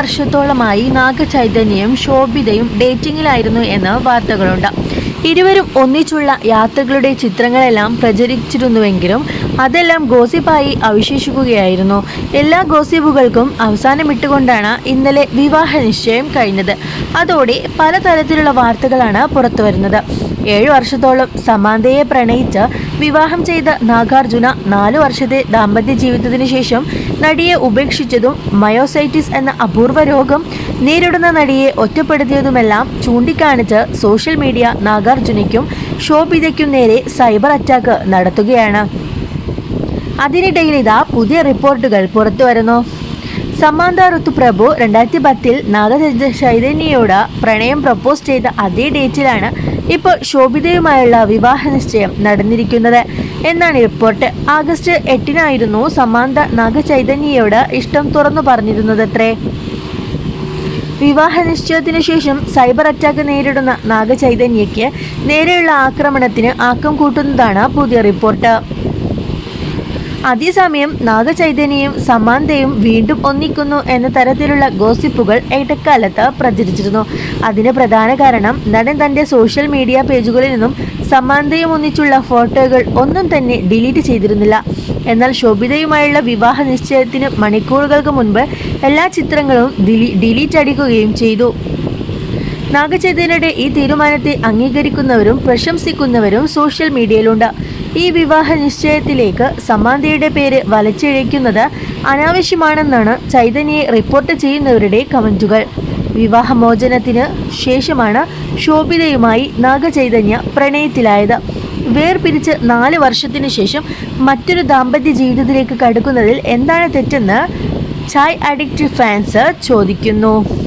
വർഷത്തോളമായി നാഗചൈതന്യയും ശോഭിതയും ഡേറ്റിംഗിലായിരുന്നു എന്ന് വാർത്തകളുണ്ട്. ഇരുവരും ഒന്നിച്ചുള്ള യാത്രകളുടെ ചിത്രങ്ങളെല്ലാം പ്രചരിച്ചിരുന്നുവെങ്കിലും അതെല്ലാം ഗോസിപ്പായി അവശേഷിക്കുകയായിരുന്നു. എല്ലാ ഗോസിപ്പുകൾക്കും അവസാനമിട്ടുകൊണ്ടാണ് ഇന്നലെ വിവാഹ നിശ്ചയം കഴിഞ്ഞത്. അതോടെ പലതരത്തിലുള്ള വാർത്തകളാണ് പുറത്തുവരുന്നത്. ഏഴു വർഷത്തോളം സമാന്തയെ പ്രണയിച്ച് വിവാഹം ചെയ്ത നാഗാർജുന നാലു വർഷത്തെ ദാമ്പത്യ ജീവിതത്തിന് ശേഷം നടിയെ ഉപേക്ഷിച്ചതും മയോസൈറ്റിസ് എന്ന അപൂർവ രോഗം നേരിടുന്ന നടിയെ ഒറ്റപ്പെടുത്തിയതുമെല്ലാം ചൂണ്ടിക്കാണിച്ച് സോഷ്യൽ മീഡിയ നാഗാർജുനയ്ക്കും ശോഭിതയ്ക്കും നേരെ സൈബർ അറ്റാക്ക് നടത്തുകയാണ്. അതിനിടയിൽ ഇതാ പുതിയ റിപ്പോർട്ടുകൾ പുറത്തു വരുന്നു സമാന്ത ഋതുപ്രഭു രണ്ടായിരത്തി പത്തിൽ നാഗരജ ചൈതന്യയോട് പ്രണയം പ്രപ്പോസ് ചെയ്ത അതേ ഡേറ്റിലാണ് ഇപ്പോൾ ശോഭിതയുമായുള്ള വിവാഹ നിശ്ചയം നടന്നിരിക്കുന്നത്. എന്നാണ് റിപ്പോർട്ട്. ആഗസ്റ്റ് എട്ടിനായിരുന്നു സമാന്ത നാഗചൈതന്യയോട് ഇഷ്ടം തുറന്നു പറഞ്ഞിരുന്നതത്രേ. വിവാഹ നിശ്ചയത്തിന് ശേഷം സൈബർ അറ്റാക്ക് നേരിടുന്ന നാഗചൈതന്യയ്ക്ക് നേരെയുള്ള ആക്രമണത്തിന് ആക്കം കൂട്ടുന്നതാണ് പുതിയ റിപ്പോർട്ട്. അതേസമയം നാഗചൈതന്യയും സമാന്തയും വീണ്ടും ഒന്നിക്കുന്നു എന്ന തരത്തിലുള്ള ഗോസിപ്പുകൾ ഇടക്കാലത്ത് പ്രചരിച്ചിരുന്നു. അതിന് പ്രധാന കാരണം നടൻ തന്റെ സോഷ്യൽ മീഡിയ പേജുകളിൽ നിന്നും സമാന്തയും ഒന്നിച്ചുള്ള ഫോട്ടോകൾ ഒന്നും തന്നെ ഡിലീറ്റ് ചെയ്തിരുന്നില്ല. എന്നാൽ ശോഭിതയുമായുള്ള വിവാഹ നിശ്ചയത്തിന് മണിക്കൂറുകൾക്ക് മുൻപ് എല്ലാ ചിത്രങ്ങളും ഡിലീറ്റ് അടിക്കുകയും ചെയ്തു. നാഗചൈതന്യയുടെ ഈ തീരുമാനത്തെ അംഗീകരിക്കുന്നവരും പ്രശംസിക്കുന്നവരും സോഷ്യൽ മീഡിയയിലുണ്ട്. ഈ വിവാഹ നിശ്ചയത്തിലേക്ക് സമാന്തയുടെ പേര് വലിച്ചിഴയ്ക്കുന്നത് അനാവശ്യമാണെന്നാണ് ചൈതന്യയെ റിപ്പോർട്ട് ചെയ്യുന്നവരുടെ കമന്റുകൾ. വിവാഹമോചനത്തിന് ശേഷമാണ് ശോഭിതയുമായി നാഗചൈതന്യ പ്രണയത്തിലായത്. വേർപിരിച്ച് നാല് വർഷത്തിനു ശേഷം മറ്റൊരു ദാമ്പത്യ ജീവിതത്തിലേക്ക് കടക്കുന്നതിൽ എന്താണ് തെറ്റെന്ന് ചായ് അഡിക്റ്റ് ഫാൻസ് ചോദിക്കുന്നു.